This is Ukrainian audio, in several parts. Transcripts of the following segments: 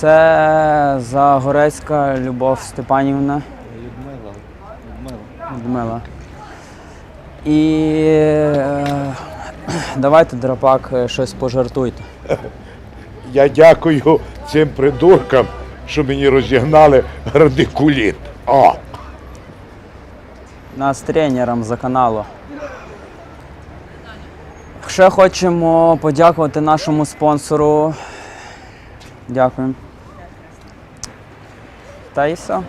Це Загорецька Любов Степанівна Людмила. Людмила. Людмила. І е, давайте, драпак, щось пожартуйте. Я дякую цим придуркам, що мені розігнали радикуліт. О! Нас тренерам за каналу. Ще хочемо подякувати нашому спонсору. Дякуємо. Та і все.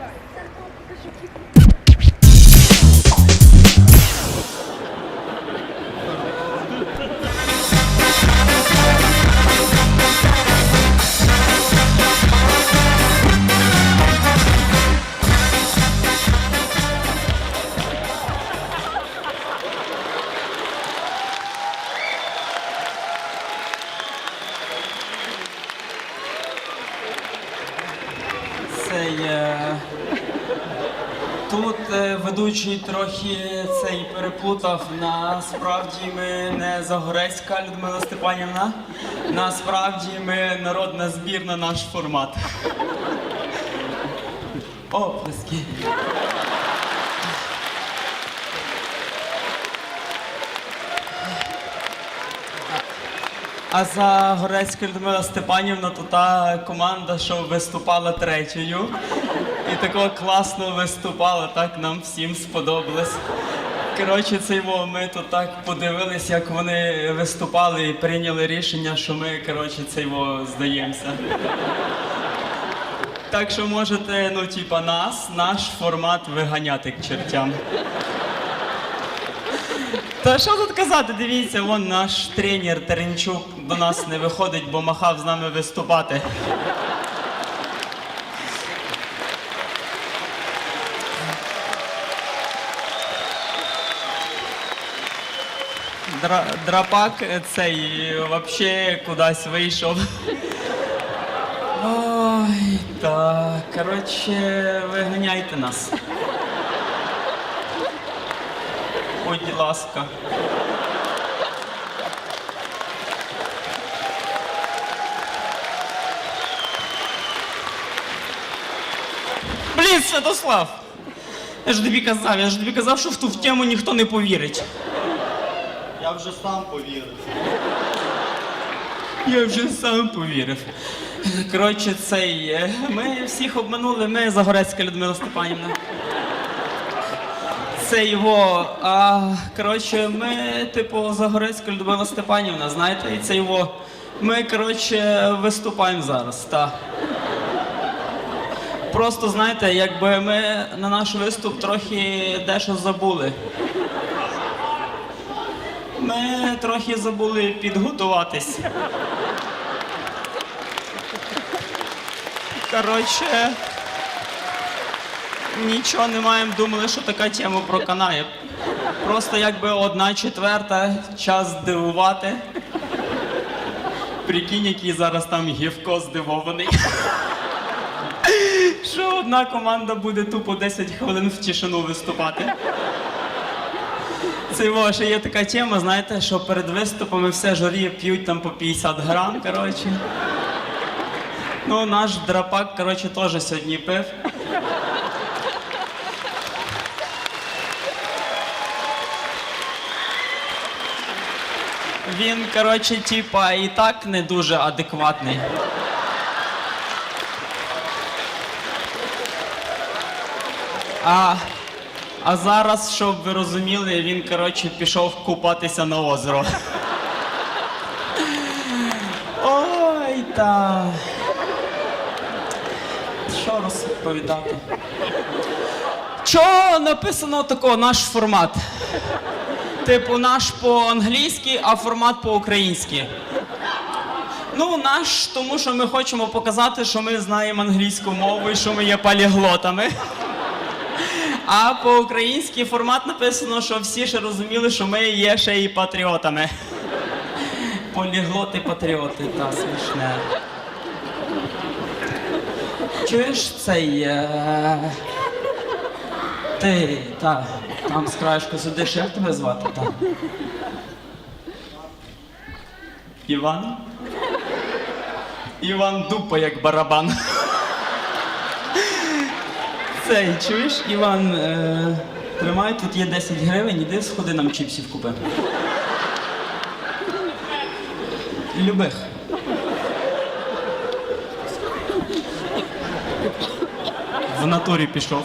Цей, е, тут е, ведучий трохи цей переплутав. Насправді ми не Загорецька Людмила Степанівна. Насправді ми народна збірна наш формат. Оплески. А за Горецька Людмила Степанівна то та команда, що виступала третьою. І такого класно виступала, так нам всім сподобалось. Коротше, цей ми то так подивились, як вони виступали і прийняли рішення, що ми, коротше, цей здаємося. Так що можете, ну, типа, нас, наш формат виганяти к чертям. Та що тут казати, дивіться, вон наш тренер Теренчук до нас не виходить, бо махав з нами виступати. Дра- драпак цей взагалі кудись вийшов. Ой, так, коротше, виганяйте нас. Будь ласка. Блін, Святослав! Я ж тобі казав, я ж тобі казав, що в ту в тему ніхто не повірить. Я вже сам повірив. Я вже сам повірив. Коротше, цей. е, Ми всіх обманули, ми Загорецька Людмила Степанівна. Це його. А коротше, ми, типу, Загорецька Людмила Степанівна, знаєте, і це його. Ми, коротше, виступаємо зараз, так. Просто знаєте, якби ми на наш виступ трохи дещо забули. Ми трохи забули підготуватись. Коротше, нічого не маємо, думали, що така тема проканає. Просто якби одна четверта, час здивувати. Прикинь, який зараз там гівко здивований. Що одна команда буде тупо 10 хвилин в тишину виступати. Це його є така тема, знаєте, що перед виступами все журі п'ють там по 50 грам, коротше. Ну, наш драпак, коротше, теж сьогодні пив. Він, коротше, типа, і так не дуже адекватний. А, а зараз, щоб ви розуміли, він, коротше, пішов купатися на озеро. Ой, та. Що розповідати? Чого написано такого наш формат? Типу, наш по-англійськи, а формат по-українськи. Ну, наш, тому що ми хочемо показати, що ми знаємо англійську мову і що ми є поліглотами. А по-українськи формат написано, що всі ще розуміли, що ми є ще і патріотами. Поліглоти патріоти, та смішне. Чуєш цей. Е... Ти, та, там з краєшку сидиш, як тебе звати? Та? Іван? Іван Дупа як барабан. Цей, чуєш, Іван, е, тримай, тут є 10 гривень, іди сходи нам чіпсів купи. Любих. В натурі пішов.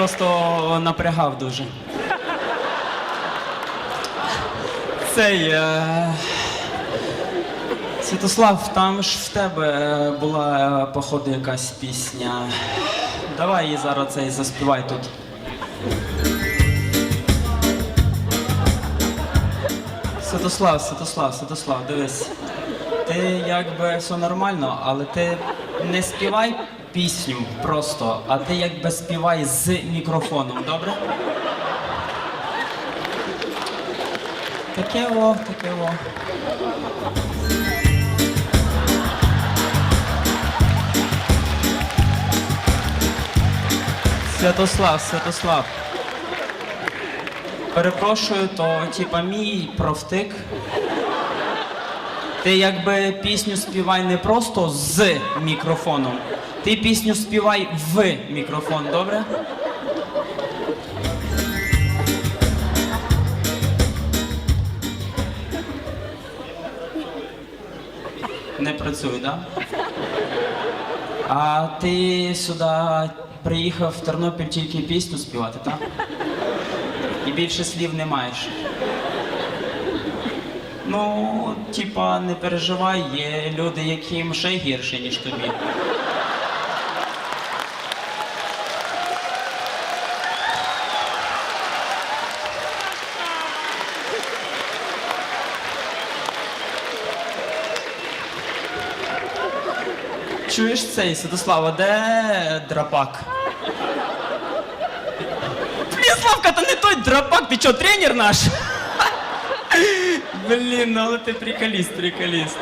Просто напрягав дуже. Цей. Е... Святослав, там ж в тебе е, була, е, походу, якась пісня. Давай її зараз цей заспівай тут. Святослав, Святослав, Святослав, дивись. Ти якби все нормально, але ти не співай пісню просто, а ти якби співай з мікрофоном, добре? Таке о, таке о. Святослав, Святослав. Перепрошую, то типа мій провтик. Ти якби пісню співай не просто з мікрофоном. Ти пісню співай в мікрофон, добре? Не працює, так? Да? А ти сюди приїхав в Тернопіль тільки пісню співати, так? І більше слів не маєш. Ну, типа, не переживай, є люди, яким ще гірше, ніж тобі. Чуєш цей, Святослава, де драпак? Блін, Славка, то не той драпак, ти що, тренер наш? Блін, ну але ти приколіст, приколіст.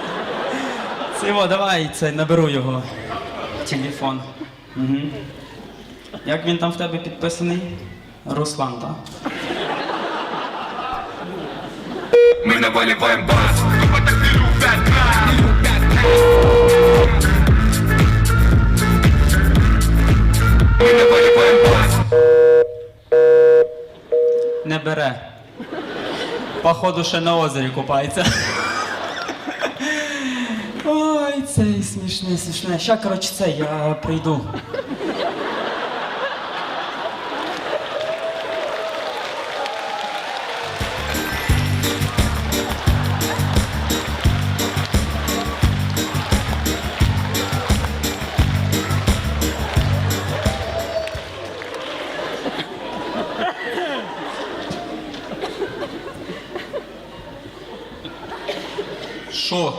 Цього, давай, це, наберу його. Телефон. Угу. Як він там в тебе підписаний? Руслан, так? Мы наваливаем бас Тупо так не любят нас Мы наваливаем бас Не бере. Походу, ще на озері купається. Ой, цей смішне, смішне. Ща, коротше, це, я прийду. Що?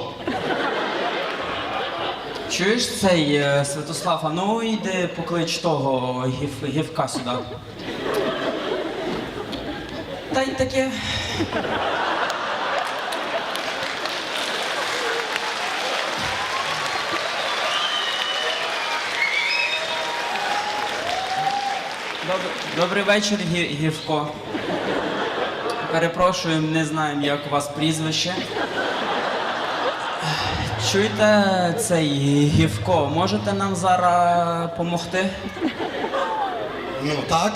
Чуєш цей е, Святослав, а ну йди поклич того гів, гівка сюди. Та й таке. Добрий, вечір, Гі- Гівко. Перепрошую, не знаємо, як у вас прізвище. Чуєте цей Гівко, можете нам зараз допомогти? Ну так.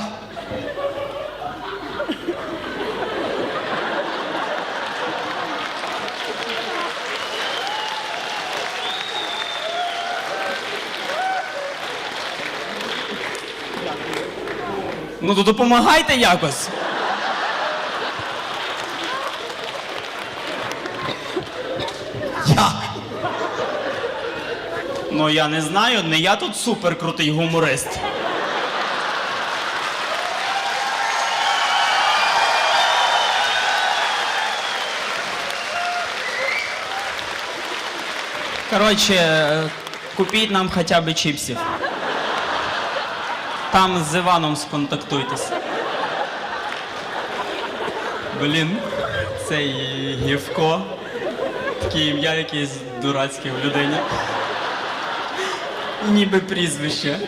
Ну то допомагайте якось. Ну я не знаю, не я тут суперкрутий гуморист. Коротше, е, купіть нам хоча б чіпсів. Там з Іваном сконтактуйтесь. Блін, цей Гівко. Таке ім'я якесь дурацьке в людині. Ніби прізвище.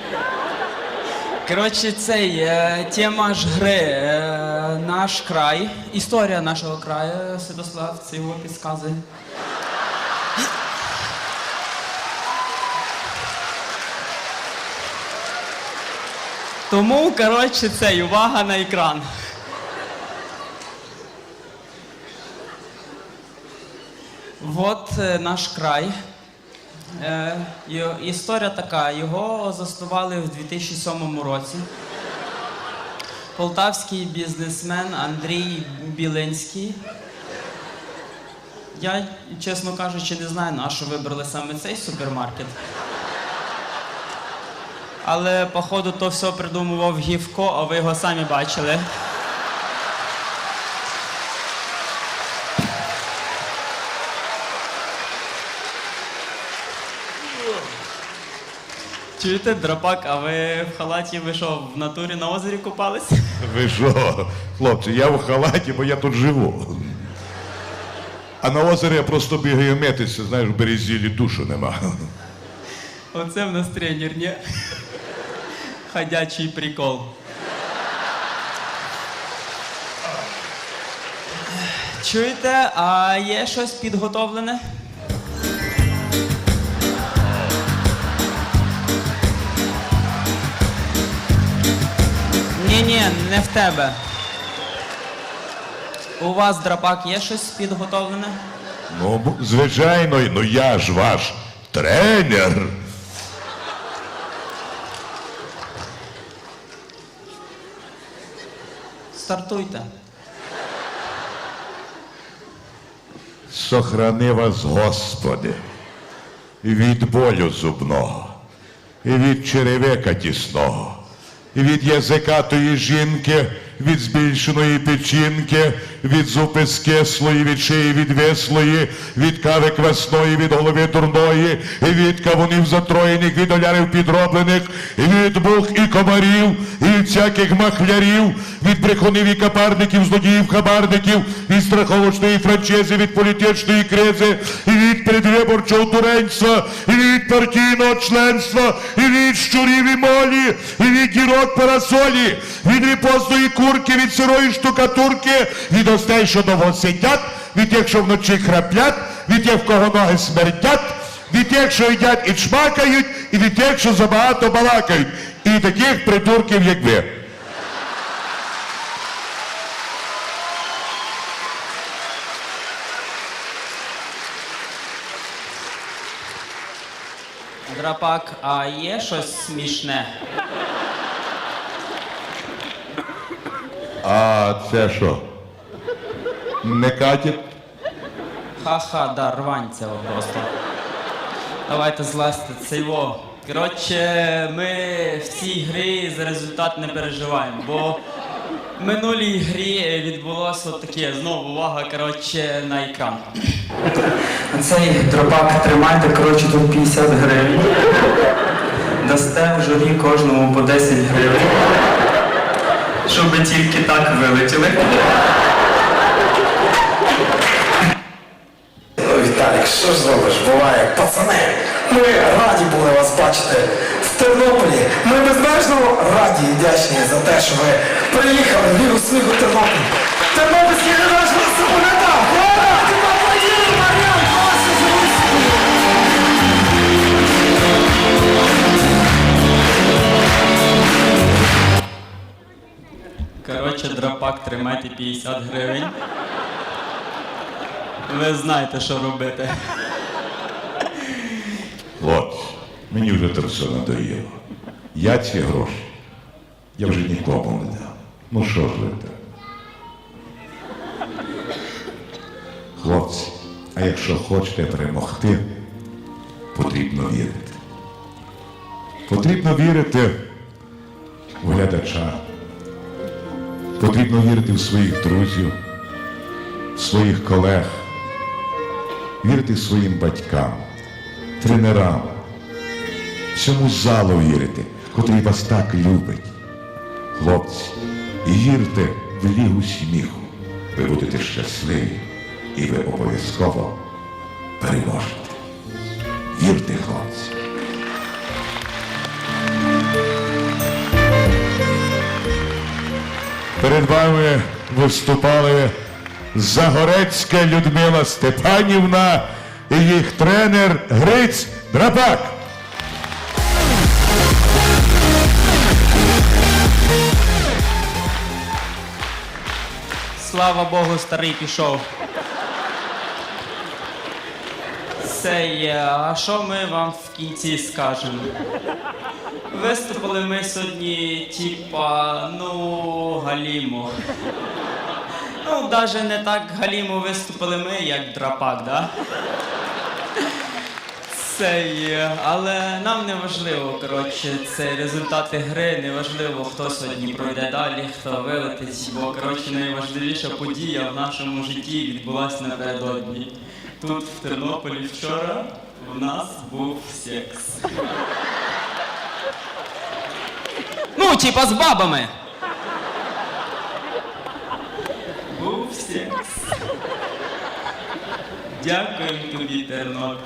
Коротше, цей е, тема ж гри е, наш край, історія нашого краю, Святослав це його підказує. Тому, коротше, цей, увага на екран. Вот е, наш край. Е, історія така. Його заснували в 2007 році. Полтавський бізнесмен Андрій Білинський. Я, чесно кажучи, не знаю, на що вибрали саме цей супермаркет. Але, походу, то все придумував Гівко, а ви його самі бачили. Чуєте, драпак, а ви в халаті ви що, в натурі на озері купались? Ви що, хлопці, я в халаті, бо я тут живу. А на озері я просто бігаю митися, знаєш, в березілі душу нема. Оце в нас тренер, ні? Ходячий прикол. Чуєте, а є щось підготовлене? Ні-ні, не в тебе. У вас, драпак, є щось підготовлене? Ну, звичайно, ну я ж ваш тренер. Стартуйте. Сохрани вас, Господи, від болю зубного, і від черевика тісного, і язика тої жінки, від збільшеної печінки, від зупи скислої, від шиї відвислої, від кави квасної, від голови дурної, від кавунів затроєних, від олярів підроблених, від мух і комарів, і від всяких махлярів, від брехунів і капарників, злодіїв, хабарників, від страховочної франчези, від політичної кризи, і від передвиборчого туренства, і від партійного членства, і від щурів і молі, і від дірок парасолі, від ріпостої курки, від сирої штукатурки, від остей, що довго сидять, від тих, що вночі храплять, від тих, в кого ноги смердять, від тих, що їдять і чмакають, і від тих, що забагато балакають, і таких придурків, як ви. Драпак, а є щось смішне? А це що? Не катить? Ха-ха, да, рванцево просто. Давайте злазьте це його. Коротше, ми в цій грі за результат не переживаємо, бо в минулій грі відбулося таке, знову увага, коротше, на екран. Цей дропак тримайте, коротше, тут 50 гривень. Дасте в журі кожному по 10 гривень. Щоб тільки так вилетіли. Що ж зробиш? Буває, пацани, ми раді були вас бачити в Тернополі. Ми безмежно раді і вдячні за те, що ви приїхали в Лігу сміху Тернопіль. Тернопільський гараж вас запам'ятав! Драпак тримайте 50 гривень. Ви знаєте, що робити. Хлопці, мені вже це все надоїло. Я ці гроші, я вже нікому не дам. Ну що ж ви так? Хлопці, а якщо хочете перемогти, потрібно вірити. Потрібно вірити в глядача. Потрібно вірити в своїх друзів, в своїх колег, вірити своїм батькам, тренерам, всьому залу вірити, котрий вас так любить. Хлопці, вірте в лігу сміху. Ви будете щасливі, і ви обов'язково переможете. Вірте, хлопці. Перед вами виступали Загорецька Людмила Степанівна і їх тренер Гриць Драпак. Слава Богу, старий пішов. Є. А що ми вам в кінці скажемо? Виступили ми сьогодні, типа, ну, галімо. Ну, навіть не так галімо виступили ми, як драпак, да? Це є. Але нам не важливо, коротше, це результати гри, не важливо, хто сьогодні пройде далі, хто вилетить, бо коротше найважливіша подія в нашому житті відбулася напередодні. Тут, в Тернополі, вчора в нас був секс. Ну, типа з бабами. Був секс. Дякуємо тобі, Тернопіль.